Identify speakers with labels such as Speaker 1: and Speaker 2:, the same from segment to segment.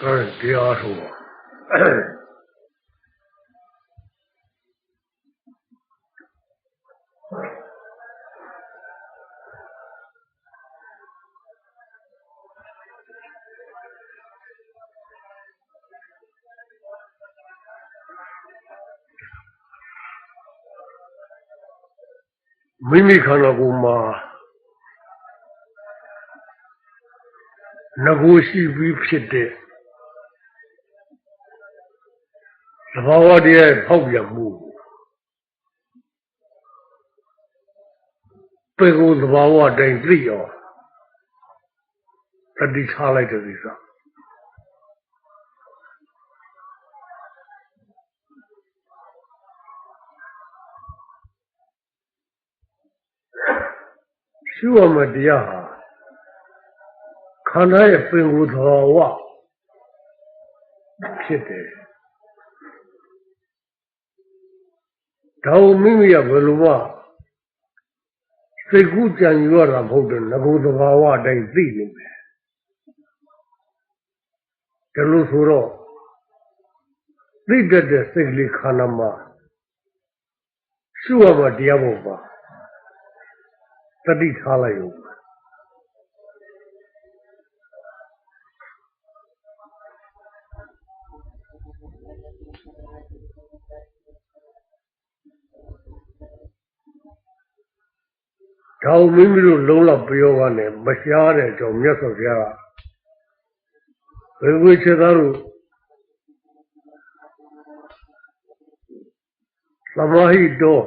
Speaker 1: တရားဆိုပါမိမိခန္ဓာကိုယ်မှာင ဘာဝတရားဖောက်ပြန်မှုပေကိုသဘာဝတိုင်းသိအောင်တတိထားလိုက်တဲ့ကိစ္စရှုရမတရားဟာခန္ဓာရဲ့ပင်ကိုယ်သဘာဝဖြစ်တယ် ဒါကိုမိမိကဘယ်လိုမှစိတ်ကူးကြံယူရတာမဟုတ်တယ်ငကိုသဘာဝအတိုင်းသိနေမယ်ဒါလို့ဆိုတော့သိတတ်တဲ့စိတ်ကလေးခန္ဓာမှာရှုရမှာတရားပေါ်ပါတတိထားလိုက်ရုံ ဒါကိုမိမိတို့လုံးလောက်ပြောကနေမရှားတဲ့အကြောင်းမြတ်စွာဘုရားကဘယ်ဝိချေသားတို့သမာဟိတော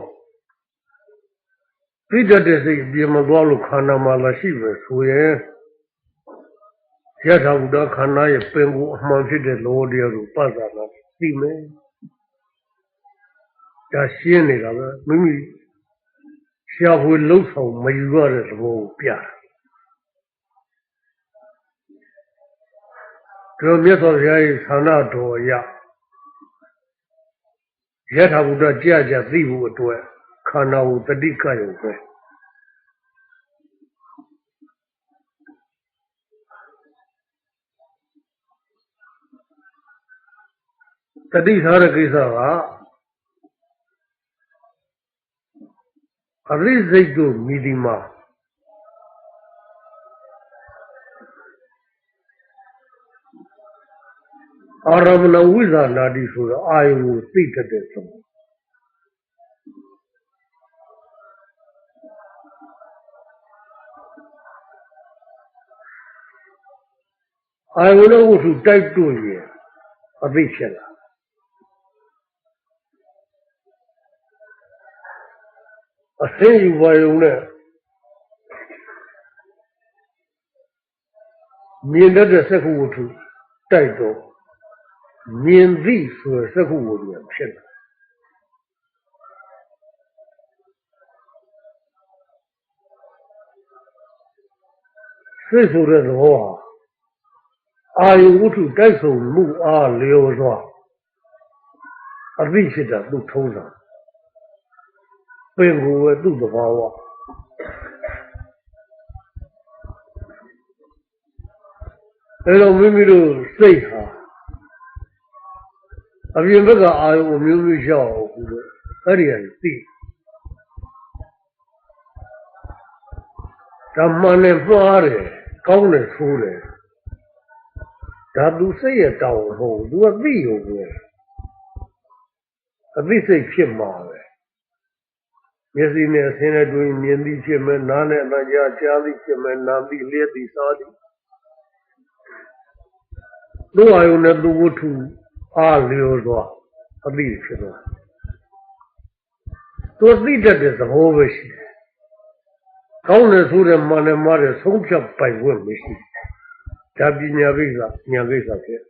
Speaker 1: ပြိတတ်တဲ့စိတ်ပြင်မသွားလို့ခန္ဓာမှာလာရှိပဲဆိုရင်ယထာဘုဒ္ဓခန္ဓာရဲ့ပင်ကိုအမှန်ဖြစ်တဲ့လောတရားကိုပတ်သာလာသိမယ်ဒါရှင်းနေတာပဲမိမိ ရှားဖွေလှုပ်ဆောင်မယူရတဲ့သဘောကိုပြတာဒါမြတ်စွာဘုရားရဲ့ဌာနတော်အရယထာဘုဒ္ဓကြကြသိဖို့အတွက်ခန္ဓာကိုတတိကရုံပဲတတိထားတဲ့ကိစ္စက အရိစိတ်တို့မိဒီမှာအာရမဏဝိဇာနာတိဆိုတော့အာယုကိုသိတတ်တဲ့ဆုံးအာယုနဲ့ဝတ္ထုတိုက်တွန်းရင်အသိဖြစ်လာ အစင်းယူပါယုံနဲ့မြင်တတ်တဲ့စက္ခုဝတ္ထုတိုက်တော့မြင်သိဆိုတဲ့စက္ခုဝတ္ထုဖြစ်လာစိတ်ဆိုတဲ့သဘောဟာအာယုဝတ္ထုတိုက်ဆုံမှုအားလျော်စွာအသိဖြစ်တာသူ့ထုံးစံ ပင်ကိုယ်ပဲသူ့သဘာဝအဲလိုမိမိတို့စိတ်ဟာအပြင်ဘက်ကအာယုအမျိုးမျိုးရှောက်ဘူးလို့အဲ့ဒီကနေသိဓမ္မနဲ့မှားတယ်ကောင်းတယ်ဆိုးတယ်ဒါသူစိတ်ရဲ့တောင်းဟုတ်သူကသိရုံပဲအသိစိတ်ဖြစ်မှာပဲ မျက်စိနဲ့အဆင်းနဲ့တွေ့မြင်သိဖြစ်မယ်နားနဲ့အတကြားကြားသိဖြစ်မယ်နားသိလျက်သိစားသိသူ့အာယုနဲ့သူ့ဝတ္ထုအားလျော်စွာအသိဖြစ်သွားသူသိတတ်တဲ့သဘောပဲရှိတယ်ကောင်းတယ်ဆိုတဲ့မှန်တယ်မှားတယ်ဆုံးဖြတ်ပိုင်ခွင့်မရှိဒါပညာကိစ္စဉာဏ်ကိစ္စဖြစ်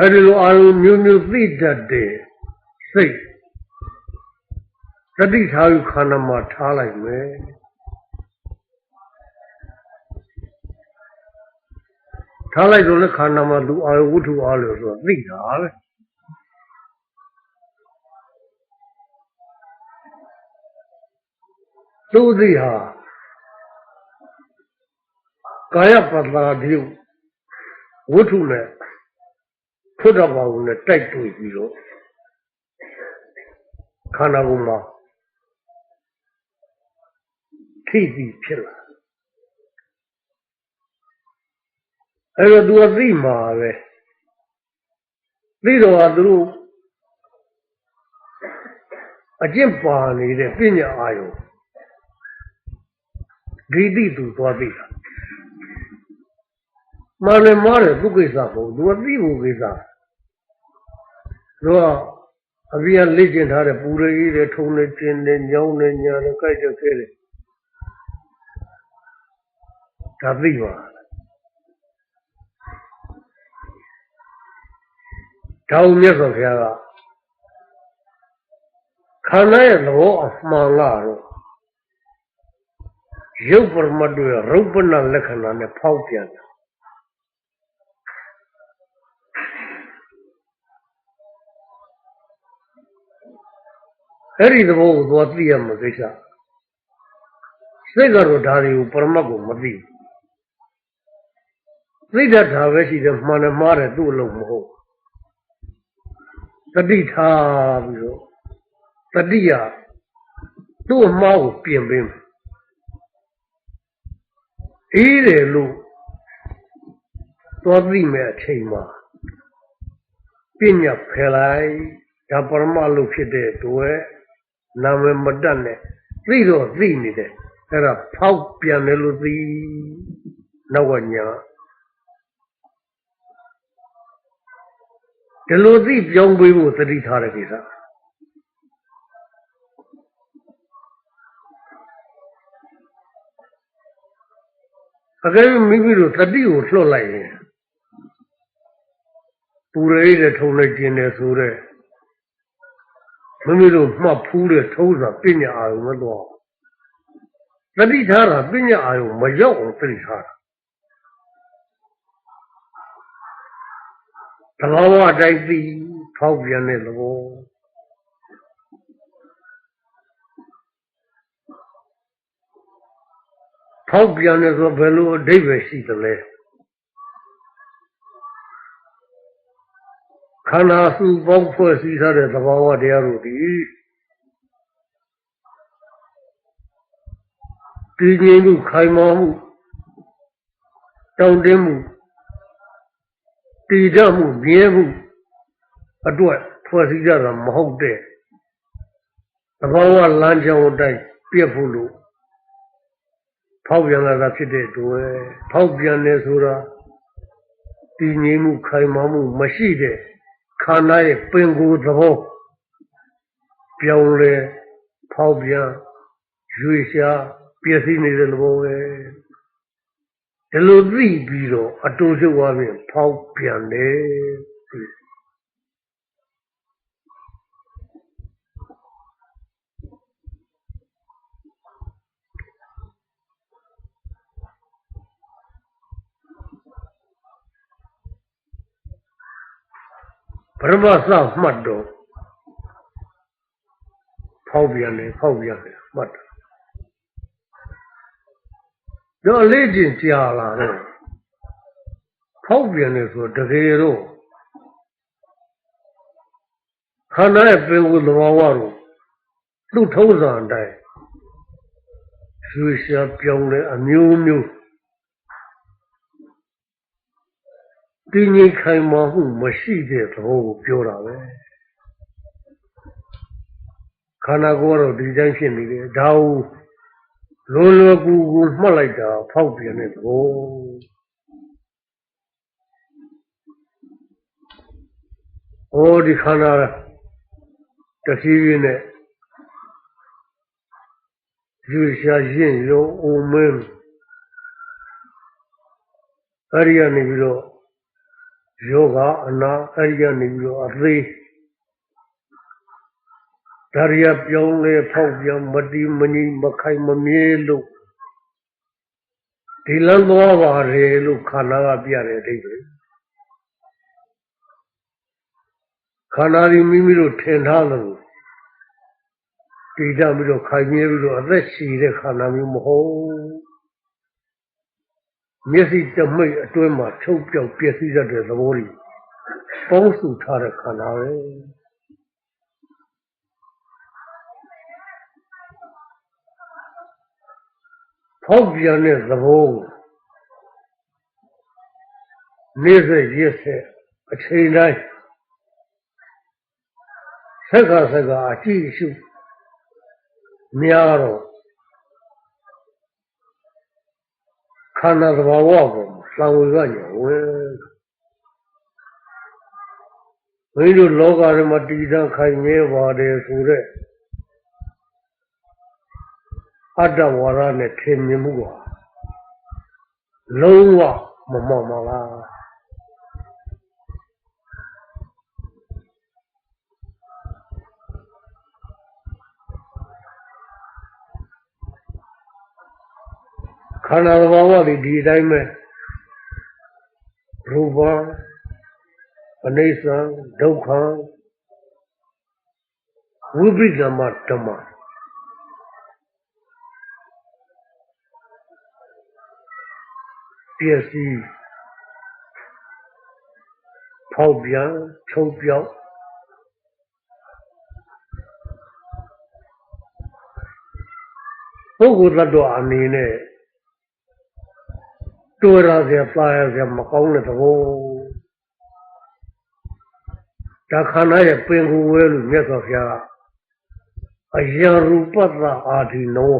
Speaker 1: အဲဒီလိုအာရုံမျိုးမျိုးသိတတ်တဲ့စိတ်တတိထားယူခန္ဓာမှာထားလိုက်မယ်ထားလိုက်တော့လည်းခန္ဓာမှာသူအာရုံဝတ္ထုအားလို့ဆိုတာသိတာပဲသူသိဟာကာယပတ္တာဒီဝတ္ထုနဲ့ ဖုဒ္ဓဘာဝနဲ့တိုက်တွေ့ပြီးတော့ခန္ဓာကိုယ်မှာထိပြီးဖြစ်လာအဲ့တော့သူကသိမှာပဲသိတော့ကသူတို့အကျင့်ပါနေတဲ့ပညာအာယုဂိတိသူသွားသိတာမာနမားတယ်သူကိစ္စမဟုတ်သူကသိဖို့ကိစ္စ သူကအပြည့်အလေ့ကျင့်ထားတဲ့ပူရည်တွေထုံနေကျင်နေညောင်းနေညာနေကြိုက်ကြခဲတယ်ဒါသိပါတောင်းမြတ်စွာဘုရားကခန္ဓာရဲ့သဘောအမှန်ကတော့ရုပ်ပရမတ်တို့ရဲ့ရုပ်ပနလက္ခဏာနဲ့ဖောက်ပြန်တာ အဲ့ဒီသဘောကိုသွားသိရမှာကိစ္စစိတ်ကတော့ဒါတွေကိုပရမတ်ကိုမသိသိတတ်တာပဲရှိတယ်မှန်တယ်မှားတယ်သူ့အလုံးမဟုတ်တတိထားပြီးတော့တတိယသူ့အမှားကိုပြင်ပေးမယ်အေးတယ်လို့သွားသိမဲ့အချိန်မှာပညာဖယ်လိုက်ဒါပရမလို့ဖြစ်တဲ့အတွက် နာမည်မတတ်နဲ့သိတော့သိနေတယ်အဲ့ဒါဖောက်ပြန်တယ်လို့သိနောက်ကညာဒီလိုသိပြောင်းပေးဖို့သတိထားတဲ့ကိစ္စအကယ်၍မိမိတို့တတိကိုလွှတ်လိုက်ရင်ပူရိတဲ့ထုံနဲ့ကျင်တယ်ဆိုတဲ့ မိမိတို့မှတ်ဖူးတဲ့ထုံးစာပညာအာရုံမတော့တတိထားတာပညာအာရုံမရောက်အောင်သတိထားတာသဘောဝအတိုင်းသိဖောက်ပြန်တဲ့သဘောဖောက်ပြန်တယ်ဆိုဘယ်လိုအဓိပ္ပာယ်ရှိသလဲ ခန္ဓာစုပေါင်းဖွဲ့စည်းထားတဲ့သဘာဝတရားတို့ဒီတည်ငြိမ်မှုခိုင်မာမှုတောင့်တင်းမှုတည်ကြမှုမြဲမှုအတွက်ဖွဲ့စည်းကြတာမဟုတ်တဲ့သဘာဝလမ်းကြောင်းအတိုင်းပြည့်ဖို့လို့ဖောက်ပြန်လာတာဖြစ်တဲ့အတွက်ဖောက်ပြန်နေဆိုတာတည်ငြိမ်မှုခိုင်မာမှုမရှိတဲ့ ခန္ဓာရဲ့ပင်ကိုယ်သဘောပြောင်းလဲဖောက်ပြန်ရွေရှားပြည့်စည်နေတဲ့သဘောပဲဒီလိုသိပြီးတော့အတူချုပ်သွားပြင်ဖောက်ပြန်တယ် ပရမသမှတ်တော့ဖောက်ပြန်တယ်ဖောက်ပြန်တယ်မှတ်တယ်တော့လေ့ကျင့်ကြာလာတော့ဖောက်ပြန်တယ်ဆိုတကယ်တော့ခန္ဓာရဲ့ပင်ကိုယ်သဘာဝတော့သူ့ထုံးစံအတိုင်းရွှေရှားပြောင်းလဲအမျိုးမျိုး တည်ငြိမ်ခိုင်မာမှုမရှိတဲ့သဘောကိုပြောတာပဲခန္ဓာကိုယ်ကတော့ဒီတိုင်းဖြစ်နေတယ်ဒါကိုလောလောကူကူမှတ်လိုက်တာဖောက်ပြန်တဲ့သဘောဟောဒီခန္ဓာတဖြည်းဖြည်းနဲ့ယူရှာရင်ရောအိုမင်းအဲ့ဒီကနေပြီးတော့ ယောဂအနာအဲ့ဒီကနေပြီးတော့အသေးဒါရီယပြောင်းလဲဖောက်ပြန်မတိမငြိမခိုင်မမြဲလို့ဒီလမ်းသွားပါတယ်လို့ခန္ဓာကပြတဲ့အဓိပ္ပာယ်ခန္ဓာဒီမိမိတို့ထင်ထားလို့တည်ကြပြီးတော့ခိုင်မြဲပြီးတော့အသက်ရှည်တဲ့ခန္ဓာမျိုးမဟုတ် မျက်စိတမိတ်အတွင်းမှာချုပ်ပြောက်ပျက်စီးတတ်တဲ့သဘောတွေပေါင်းစုထားတဲ့ခန္ဓာပဲဖောက်ပြန်တဲ့သဘောကိုနေ့ဆက်ရက်ဆက်အချိန်တိုင်းဆက်ကဆက်ကအကြည့်ရှုများတော့ ခန္ဓာသဘာဝကိုသံဝေကညဝင်ဘုန်းကြီးတို့လောကထဲမှာတည်တံ့ခိုင်မြဲပါတယ်ဆိုတဲ့အတ္တဝါဒနဲ့ထင်မြင်မှုကလုံးဝမမော့ပါလား ခန္ဓာသဘာဝတွေဒီအတိုင်းပဲရူပအနိစ္စဒုက္ခဝိပိဓမ္မဓမ္မပျက်စီးဖောက်ပြန်ချုပ်ပြောက်ပုဂ္ဂိုလ်တ attva အနေနဲ့ တွေ့ရစေပါရစေမကောင်းတဲ့သဘောဒါခန္ဓာရဲ့ပင်ကိုယ်ဝဲလို့မြတ်စွာဘုရားကအယံရူပတ္တအာဒီနော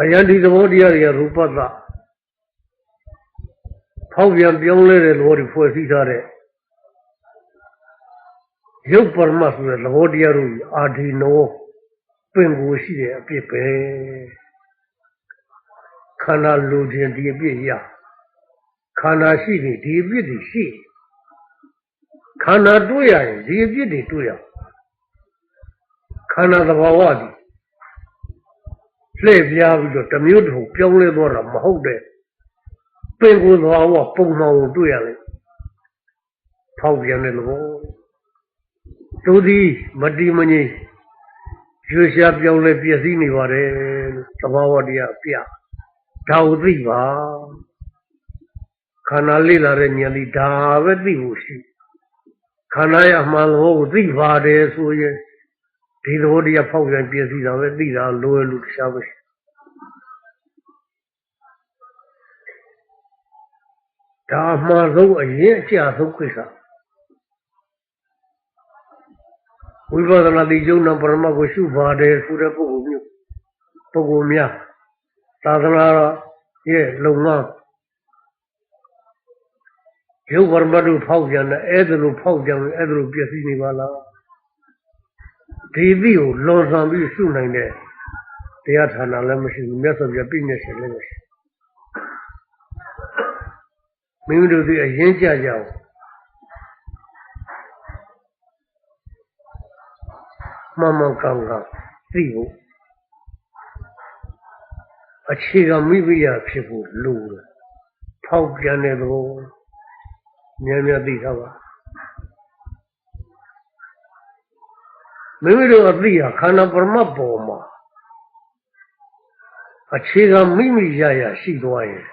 Speaker 1: အယံဒီသဘောတရားတွေရူပတ္တဖောက်ပြန်ပြောင်းလဲတဲ့သဘောတွေဖွဲ့စည်းထားတဲ့ရုပ်ပရမတ်ဆိုတဲ့သဘောတရားတို့အာဒီနောပင်ကိုယ်ရှိတဲ့အဖြစ်ပဲ ခန္ဓာလူခြင်းဒီအပြစ်ရခန္ဓာရှိနေဒီအပြစ်တွေရှိခန္ဓာတွေ့ရရင်ဒီအပြစ်တွေတွေ့ရခန္ဓာသဘာဝဒီလှည့်ပြားပြီးတော့တစ်မျိုးတစ်ခုပြောင်းလဲသွားတာမဟုတ်တဲ့ပင်ကိုယ်သဘာဝပုံမှန်ကိုတွေ့ရလေထောက်ပြန်တဲ့သဘောသူသည်မတိမငြိမ်ရွှေရှားပြောင်းလဲပြည့်စည်နေပါတယ်သဘာဝတရားပြ ဒါကိုသိပါခန္ဓာလေးလာတဲ့ဉာဏ်ဒီဒါပဲသိဖို့ရှိခန္ဓာရဲ့အမှန်သဘောကိုသိပါတယ်ဆိုရင်ဒီသဘောတရားဖောက်ပြန်ပြည့်စည်တာပဲသိတာလိုရလို့တခြားမရှိဒါအမှန်ဆုံးအရင်အကျဆုံးကိစ္စဝိပဿနာတိကျုံနာပရမတ်ကိုရှုပါတယ်ဆိုတဲ့ပုဂ္ဂိုလ်မျိုးပုဂ္ဂိုလ်များ သာသနာရဲ့လုံငန်းရုပ်ဝရမတ်တို့ဖောက်ပြန်တယ်အဲ့ဒါလိုဖောက်ပြန်တယ်အဲ့ဒါလိုပြည့်စည်နေပါလားဒီသည့်ကိုလွန်ဆန်ပြီးရှုနိုင်တဲ့တရားဌာနလည်းမရှိဘူးမြတ်စွာဘုရားပြည့်ညက်ရှင်လည်းမရှိမိမိတို့ဒီအရင်ကြကြအောင်မမကောင်ကသိဖို့ အခြေခံမိမိရဖြစ်ဖို့လိုတယ်ဖောက်ပြန်တဲ့သဘောများများသိထားပါမိမိတို့အသိဟာခန္ဓာပရမတ်ပေါ်မှာအခြေခံမိမိရရရှိသွားရင်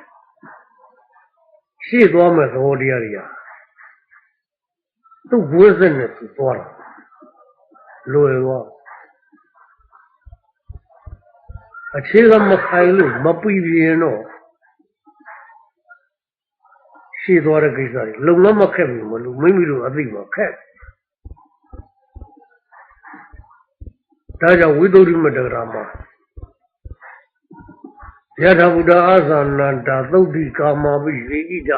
Speaker 1: ရှိသွားမဲ့သဘောတရားတွေဟာသူ့ဝိဇ္ဇနဲ့သူသွားတာလွယ်သွား အခြေခံမခိုင်လို့မပြီးပြင်းတော့ရှိသွားတဲ့ကိစ္စတွေလုံလမခက်ဘူးမလို့မိမိတို့အသိမှာခက်ဒါကြောင့်ဝိသုဒ္ဓိမတဂရမှာယထာဘုဒ္ဓအာသနန္တာသုတ်တိကာမပိရေဣဒ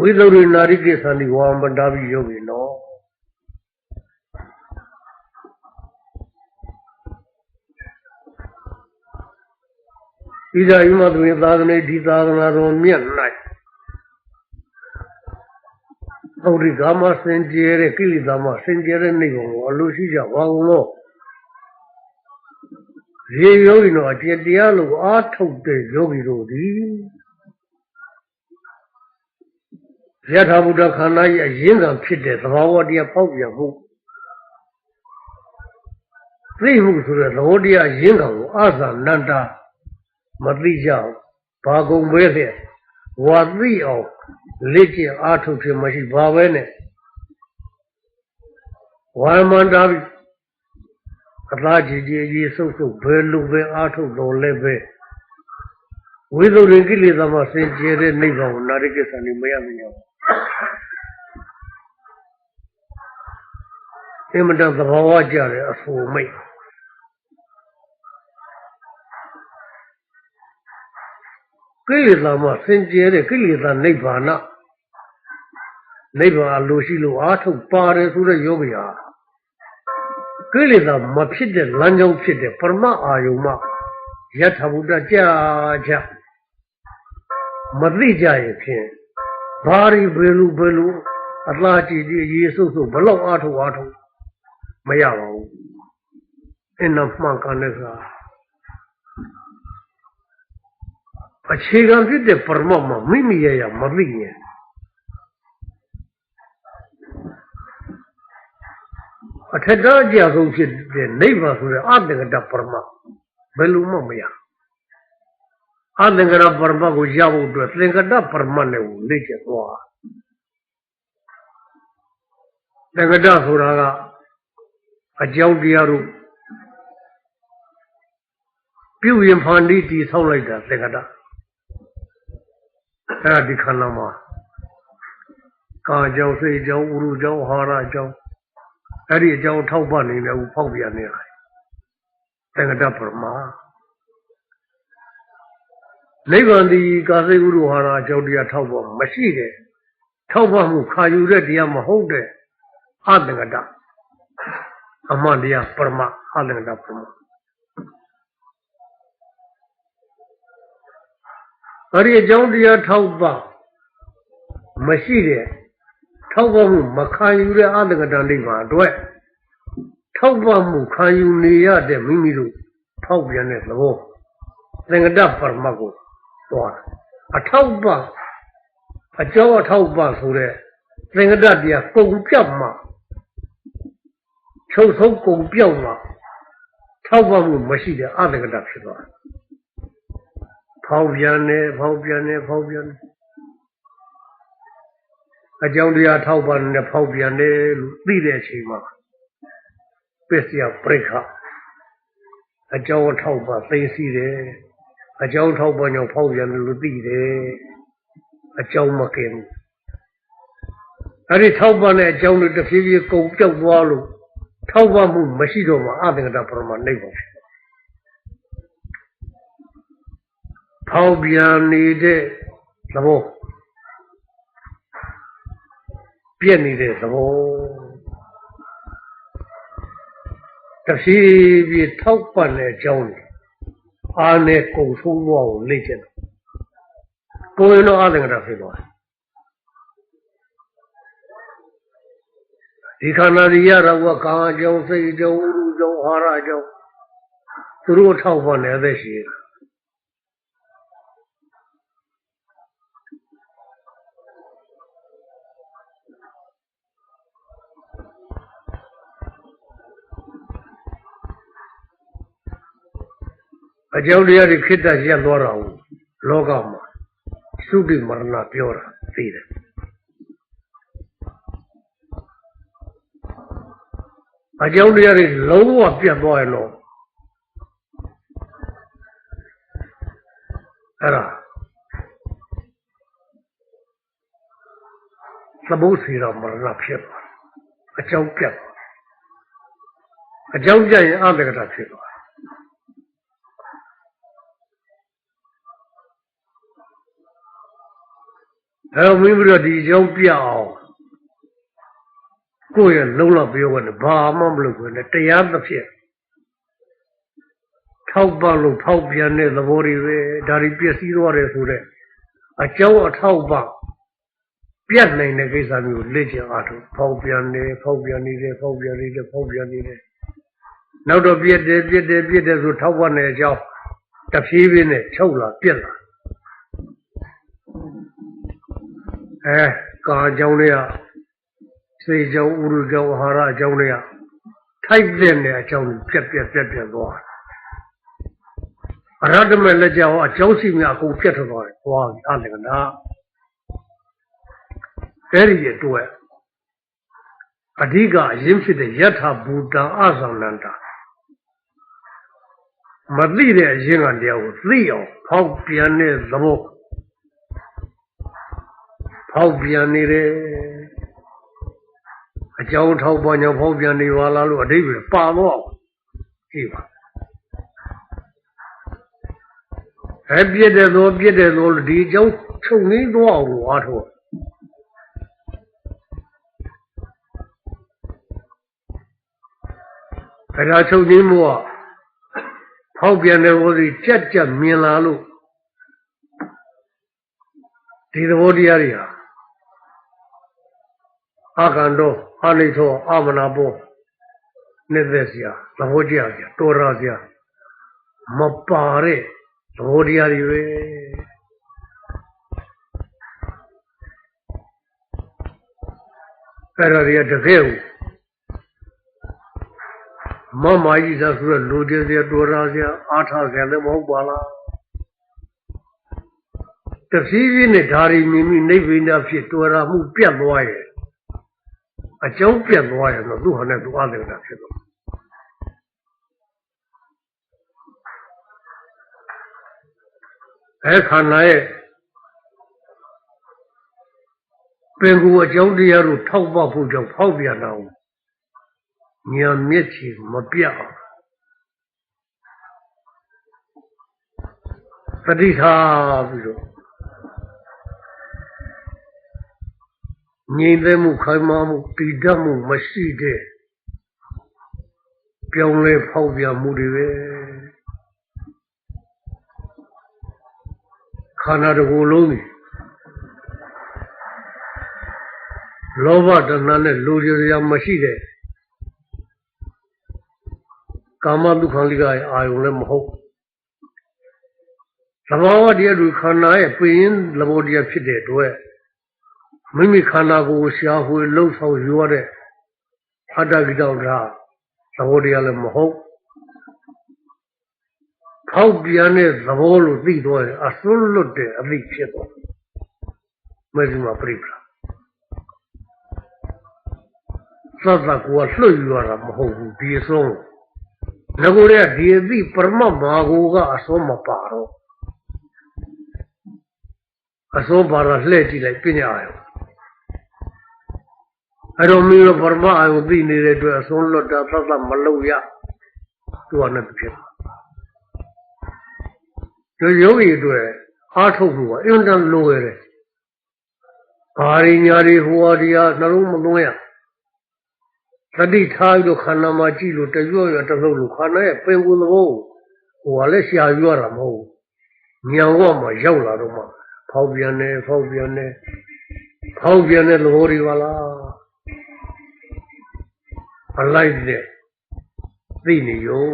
Speaker 1: ဝိသုဒ္ဓိနာရိကိသန္တိဝါမန္တာပိယောဂိနော ဣဇာယမသွေသာသနေဒီသာသနာတော်မြတ်၌သုရိကာမစင်ကြဲတဲ့ကိလေသာမစင်ကြဲတဲ့နေကုန်ကိုအလိုရှိကြပါကုန်လို့ရေယောဂီတို့အကျင့်တရားလို့အားထုတ်တဲ့ယောဂီတို့သည်ယထာဘုဒ္ဓခန္ဓာရဲ့အရင်းခံဖြစ်တဲ့သဘာဝတရားပေါက်ပြန်မှုသိမှုဆိုတဲ့သဘောတရားရင်းခံကိုအာသနန္တာ မသိကြဘူးဘာကုန်ပဲလေဝါသိအောင်လက်ကျင်အားထုတ်ခြင်းမရှိဘာပဲနဲ့ဝါမန္တာပြီအသားကြီးကြီးရေးဆုပ်ဆုပ်ဘယ်လိုပဲအားထုတ်တော်လဲပဲဝိသုရိကိလေသာမှာစင်ကြယ်တဲ့နိဗ္ဗာန်ကိုနာရိကိစ္စနေမရမညောအင်မတန်သဘာဝကြတဲ့အဆိုမိတ် ကိလေသာမှာစင်ကြယ်တဲ့ကိလေသာနိဗ္ဗာန်နိဗ္ဗာန်အလိုရှိလို့အားထုတ်ပါတယ်ဆိုတဲ့ယောဂီဟာကိလေသာမဖြစ်တဲ့လမ်းကြောင်းဖြစ်တဲ့ပရမအာယုံမှယထာဘုဒ္ဓကြာကြမသိကြရင်ဖြင့်ဘာရီဘယ်လိုဘယ်လိုအလားကြည့်ကြည့်ရေဆုပ်ဆုပ်ဘလောက်အားထုတ်အားထုတ်မရပါဘူးအင်းနမှန်ကန်တဲ့က အခြေခံဖြစ်တဲ့ပရမတ်မှာမိမိရဲ့ရမသိရင်အထက်တအကြဆုံးဖြစ်တဲ့နိဗ္ဗာန်ဆိုတဲ့အတ္တကတပရမတ်ဘယ်လိုမှမရအတ္တကတပရမတ်ကိုရဖို့အတွက်သင်္ကတပရမတ်နဲ့ကိုလေ့ကျင့်သွားသင်္ကတဆိုတာကအကြောင်းတရားတို့ပြုရင်ဖန်တီးတည်ဆောက်လိုက်တာသင်္ကတ အဲ့ဒါဒီခန္ဓာမှာကာကြောင့်စိတ်ကြောင့်ဥရုကြောင့်ဟာရကြောင့်အဲ့ဒီအကြောင်းထောက်ပံ့နေတယ်ဟိုဖောက်ပြန်နေတာသင်္ကတပရမနိဗ္ဗာန်ဒီကာစိဥရုဟာရအကြောင်းတရားထောက်ပံ့မရှိတဲ့ထောက်ပံ့မှုခါယူတဲ့တရားမဟုတ်တဲ့အသင်္ကတအမှန်တရားပရမအသင်္ကတပရမ အဲ့ဒီအကြောင်းတရားထောက်ပံ့မရှိတဲ့ထောက်ပံ့မှုမခံယူတဲ့အတ္တကတန်နိဗ္ဗာန်အတွက်ထောက်ပံ့မှုခံယူနေရတဲ့မိမိတို့ထောက်ပြန်တဲ့သဘောသင်္ကတပရမတ်ကိုသွားအထောက်ပံ့အကျော်အထောက်ပံ့ဆိုတဲ့သင်္ကတတရားကုန်ပြောက်မှချုပ်ဆုံးကုန်ပြောက်မှထောက်ပံ့မှုမရှိတဲ့အတ္တကတဖြစ်သွား ဖောက်ပြန်နေဖောက်ပြန်နေဖောက်ပြန်နေအကြောင်းတရားထောက်ပံ့နေဖောက်ပြန်တယ်လို့သိတဲ့အချိန်မှာပစ္စယပရိခအကြောင်းထောက်ပံ့သိသိတယ်အကြောင်းထောက်ပံ့ကြောင့်ဖောက်ပြန်တယ်လို့သိတယ်အကြောင်းမကင်ဘူးအဲ့ဒီထောက်ပံ့တဲ့အကြောင်းတွေတဖြည်းဖြည်းကုန်ပြောက်သွားလို့ထောက်ပံ့မှုမရှိတော့မှအသင်္ကတပရမနိဗ္ဗာန် ဖောက်ပြန်နေတဲ့သဘောပြည့်နေတဲ့သဘောတဖြည်းဖြည်းထောက်ပံ့တဲ့အကြောင်းတွေအာနဲ့ကုံဆုံးသွားကိုလေ့ကျင့်တယ်ကိုယ်ရင်တော့အသင်္ကတဖြစ်သွားတယ်ဒီခန္ဓာတွေရတာကကာအကြောင်းစိတ်အကြောင်းဥရုကြောင့်အာရအကြောင်းသူတို့ထောက်ပံ့နေတဲ့အရှိတယ် အကြောင်းတရားတွေခိတ္တရက်သွားတာကိုလောကမှာသုတိမရဏပြောတာသိတယ်အကြောင်းတရားတွေလုံးဝပြတ်သွားရင်တော့အဲ့ဒါသမုတ်စီတော်မရဏဖြစ်သွားအကြောင်းပြတ်အကြောင်းပြတ်ရင်အတ္တကတာဖြစ်သွား အဲတော့မိမိတို့ဒီအကြောင်းပြအောင်ကိုယ့်ရဲ့လုံးလောက်ပြောကနေဘာမှမလုပ်ဘူးနဲ့တရားသဖြင့်ထောက်ပလို့ဖောက်ပြန်တဲ့သဘောတွေပဲဒါတွေပြည့်စည်သွားတယ်ဆိုတဲ့အကြောင်းအထောက်ပပြတ်နိုင်တဲ့ကိစ္စမျိုးလက်ကျင်အားထုတ်ဖောက်ပြန်နေဖောက်ပြန်နေတယ်ဖောက်ပြန်နေတယ်ဖောက်ပြန်နေတယ်နောက်တော့ပြည့်တယ်ပြည့်တယ်ပြည့်တယ်ဆိုထောက်ပနေအကြောင်းတဖြည်းဖြည်းနဲ့ချုပ်လာပြက်လာ အဲကာအကြောင်းတွေကစေကြောင့်ဥရုကြောင့်အာဟာရအကြောင်းတွေကထိုက်တဲ့နေအကြောင်းပြက်ပြက်ပြက်ပြက်သွားအရဟတမေလက်ကြောင့်အကျောင်းစီများအကုန်ပြတ်ထွက်သွားတယ်သွားပြီအလင်္ကနာအဲ့ဒီအတွက်အဓိကအရင်ဖြစ်တဲ့ယထာဘူတံအသံနန္တာမသိတဲ့အရင်ကတရားကိုသိအောင်ဖောက်ပြန်တဲ့သဘော ဖောက်ပြန်နေတယ်အကြောင်းထောက်ပေါ်ညောဖောက်ပြန်နေပါလားလို့အဓိပ္ပာယ်ပါတော့ကြည့်ပါအဲပြည့်တဲ့သောပြည့်တဲ့သောလို့ဒီအကြောင်းချုပ်ငင်းသွားအောင်လို့အားထုတ်အဲဒါချုပ်ငင်းမှုကဖောက်ပြန်တဲ့ဘောစီကြက်ကြက်မြင်လာလို့ဒီသဘောတရားတွေဟာ အာကန္တောအာလိသောအာမနာဘောနေသက်စရာသဘောတရားစရာတော်ရစရာမပါတဲ့သဘောတရားတွေပဲအဲ့ဒါတွေကတကယ်ကိုမမကြီးသာဆိုတော့လူတည်းစရာတော်ရစရာအားထားစရာလည်းမဟုတ်ပါလားတဖြည်းဖြည်းနဲ့ဓာရီမိမိနိဗ္ဗာန်ဖြစ်တော်ရမှုပြတ်သွားရဲ့ အကြောင်းပြတ်သွားရင်တော့သူ့ဟာနဲ့သူအားလည်းတာဖြစ်တော့အဲခန္ဓာရဲ့ပင်ကိုယ်အကြောင်းတရားတို့ထောက်ပဖို့ကြောင့်ဖောက်ပြန်တာဉာဏ်မျက်ခြေမပြတ်အောင်ပဋိထားပြီးတော့ ငြိမ်သက်မှုခိုင်မာမှုတည်တတ်မှုမရှိတဲ့ပြောင်းလဲဖောက်ပြန်မှုတွေပဲခန္ဓာတစ်ခုလုံးကြီးလောဘတဏှာနဲ့လူကြရမရှိတဲ့ကာမတုခံလိကရဲ့အာယုံလည်းမဟုတ်သဘာဝတရားတွေခန္ဓာရဲ့ပြင်းသဘောတရားဖြစ်တဲ့အတွက် မိမိခန္ဓာကိုယ်ရှားဖွေလှုပ်ဆောင်ယူရတဲ့အတ္တကိတောဓာသဘောတရားလည်းမဟုတ်ဖောက်ပြန်တဲ့သဘောလို့သိသွားရင်အစွန်းလွတ်တဲ့အသိဖြစ်သွားမဇ္ဈိမပရိပ္ပာသတ်သကောလွှတ်ယူရတာမဟုတ်ဘူးဒီအစွန်းငကိုတဲ့ဒီအသိပရမတ်မာကိုကအစွန်းမပါတော့အစွန်းပါတော့လှည့်ကြည့်လိုက်ပညာရော အဲ့တော့မင်းတို့ပရမတ်အာယုသိနေတဲ့အတွက်အစွန်းလွတ်တာသတ်သမလုပ်ရသူကလည်းဖြစ်ဒီယောဂီအတွက်အားထုတ်ဖို့ကအင်တန်လိုရတယ်ဘာရညာတွေဟိုဟာတရားနှလုံးမသွင်းရတတိထားပြီးတော့ခန္ဓာမှာကြည့်လို့တရွရွတလုံးလို့ခန္ဓာရဲ့ပင်ကိုယ်သဘောဟိုကလည်းရှာရွရတာမဟုတ်ဘူးဉာဏ်ဝမှာရောက်လာတော့မှဖောက်ပြန်နေဖောက်ပြန်နေဖောက်ပြန်တဲ့သဘောတွေပါလား အလိုက်တဲ့သိနေရော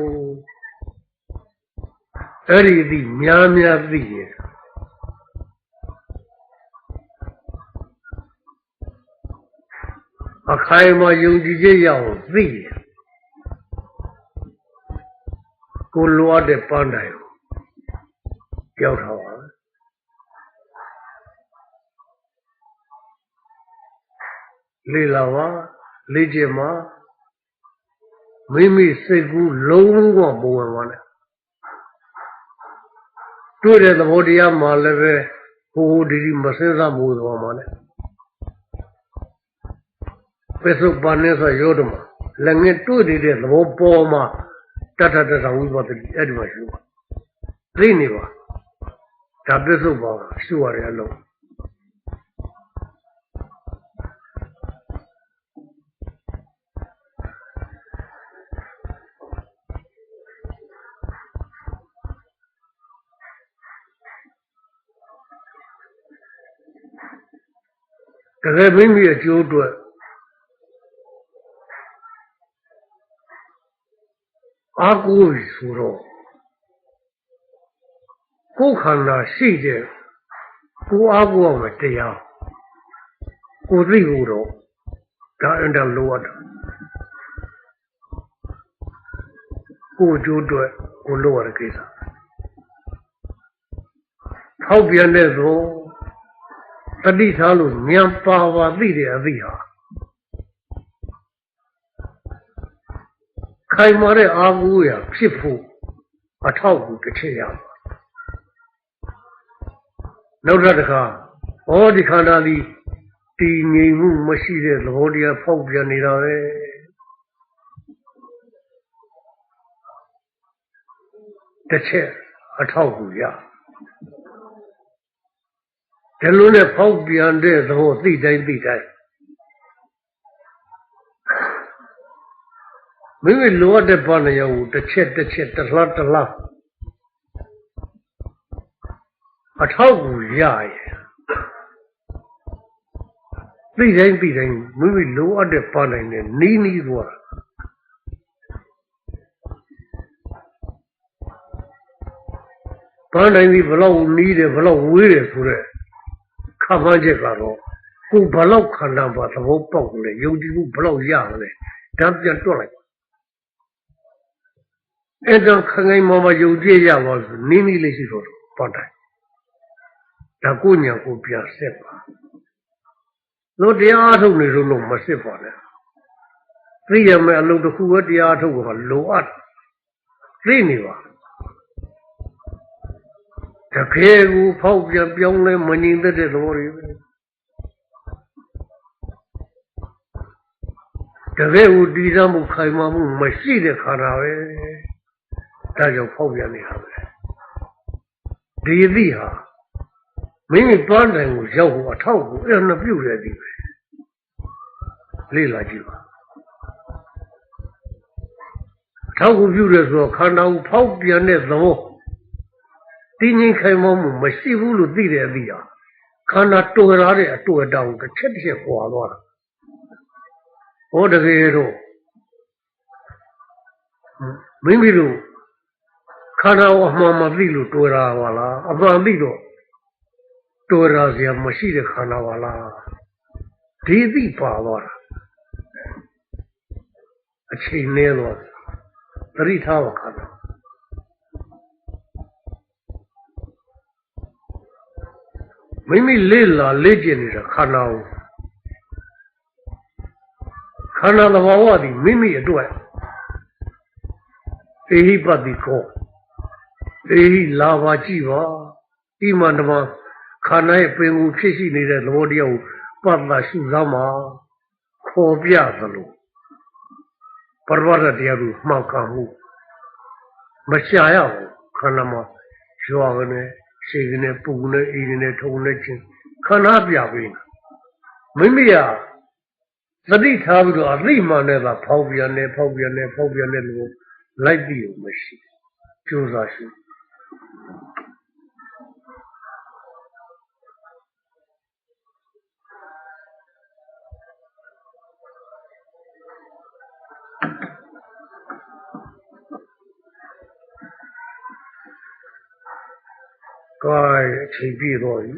Speaker 1: အဲ့ဒီသိများများသိရင်အခိုင်အမာယုံကြည်ချက်ရအောင်သိရင်ကိုလိုအပ်တဲ့ပန်းတိုင်ကိုရောက်ထားပါလေလာပါလေ့ကျင့်ပါ မိမိစိတ်ကူးလုံးဝမဝင်ပါနဲ့တွေ့တဲ့သဘောတရားမှလည်းပဲဟိုဟိုဒီဒီမစင်းစားမှုသဘောမှလည်းပစ္စုပန်နဲ့ဆိုရောဓမလည်းငယ်တွေ့နေတဲ့သဘောပေါ်မှာတတတတဝိပဿနာအဲ့ဒီမှာရှိပါသိနေပါဒါပစ္စုပန်ရှိရတယ်အလုံး ကယ်မိမိရဲ့ကျိုးအတွက်အာကိုဆိုတော့ကိုယ်ခန္ဓာရှိတဲ့ကိုယ်အာကိုရမယ်တရားကိုသိဖို့တော့ဒါအင်တလိုအပ်တာကိုယ်ကျိုးအတွက်ကိုလိုရတဲ့ကိစ္စဖောက်ပြန်တဲ့သဘော တတိထားလို့ဉာဏ်ပါပါသိတဲ့အသိဟာခိုင်မာတဲ့အာဟုရာဖြစ်ဖို့အထောက်အကူတစ်ချက်ရပါနောက်တစ်ခါဟောဒီခန္ဓာဒီတည်ငြိမ်မှုမရှိတဲ့သဘောတရားဖောက်ပြန်နေတာပဲတစ်ချက်အထောက်အကူရ ဒီလိုနဲ့ဖောက်ပြန်တဲ့သဘောသိတိုင်းသိတိုင်းမိမိလိုအပ်တဲ့ဘာနေရာကိုတစ်ချက်တစ်ချက်တစ်လှတစ်လှအထောက်အကူရရဲ့သိတိုင်းသိတိုင်းမိမိလိုအပ်တဲ့ဘာနိုင်နဲ့နီးနီးသွားဘာနိုင်ပြီဘလောက်နီးတယ်ဘလောက်ဝေးတယ်ဆိုတော့ ခါမှန်းချက်ကတော့ကိုဘလောက်ခန္ဓာပါသဘောပေါက်လဲယုံကြည်မှုဘလောက်ရလဲဒါပြန်တွက်လိုက်အဲ့တော့ခိုင်ခိုင်မာမာယုံကြည်ရပါဆိုနီးနီးလေးရှိတော့ပတ်တိုင်းဒါကိုညာကိုပြန်ဆက်ပါလို့တရားအထုတ်နေလို့မစစ်ပါနဲ့သိရမယ်အလုံးတစ်ခုပဲတရားအထုတ်ကလိုအပ်သိနေပါ တကယ်ကိုဖောက်ပြန်ပြောင်းလဲမငြိမ်သက်တဲ့သဘောတွေပဲတကယ်ကိုတည်ရမှုခိုင်မာမှုမရှိတဲ့ခန္ဓာပဲဒါကြောင့်ဖောက်ပြန်နေတာပဲဒီအသည့်ဟာမိမိပန်းတိုင်ကိုရောက်ဖို့အထောက်ကိုအဲ့ဒါပြုတ်ရသည်ပဲလေ့လာကြည့်ပါအထောက်ကိုပြုတ်ရဆိုတော့ခန္ဓာကိုဖောက်ပြန်တဲ့သဘော တင်းငိမ့်ခိုင်မောမှုမရှိဘူးလို့သိတဲ့အသည့်ဟာခန္ဓာတော်ရတဲ့အတွေ့အတောင်တစ်ချက်တစ်ချက်ပွာသွားတာဟောတကယ်တော့မိမိတို့ခန္ဓာကိုအမှန်မသိလို့တွေ့တာပါလားအမှန်သိတော့တော်ရစရာမရှိတဲ့ခန္ဓာပါလားဒီသိပါသွားတာအချိန်နည်းတော့သတိထားပါခန္ဓာ မိမိလေးလာလေးကျင်နေတဲ့ခန္ဓာကိုခန္ဓာသဘာဝသည်မိမိအတွက်အေဟိပတိကောအေဟိလာပါကြည့်ပါဒီမှတမခန္ဓာရဲ့ပင်ကိုဖြစ်ရှိနေတဲ့သဘောတရားကိုပတ်သက်ရှုသမ်းမှာခေါ်ပြသလိုပရဝတ္တတရားကိုမှောက်ခံမှုမရှာရဘူးခန္ဓာမှာရွာကနေ စိတ်ကနေပူနေအိမ်နေထုံနေချင်းခန္ဓာပြပေးနေမိမိကသတိထားပြီးတော့အသိမှန်နဲ့သာဖောက်ပြန်နေဖောက်ပြန်နေဖောက်ပြန်နေလို့လိုက်ပြီးမရှိကြိုးစားရှိ ကဲအချိန်ပြည့်တော့ပြီ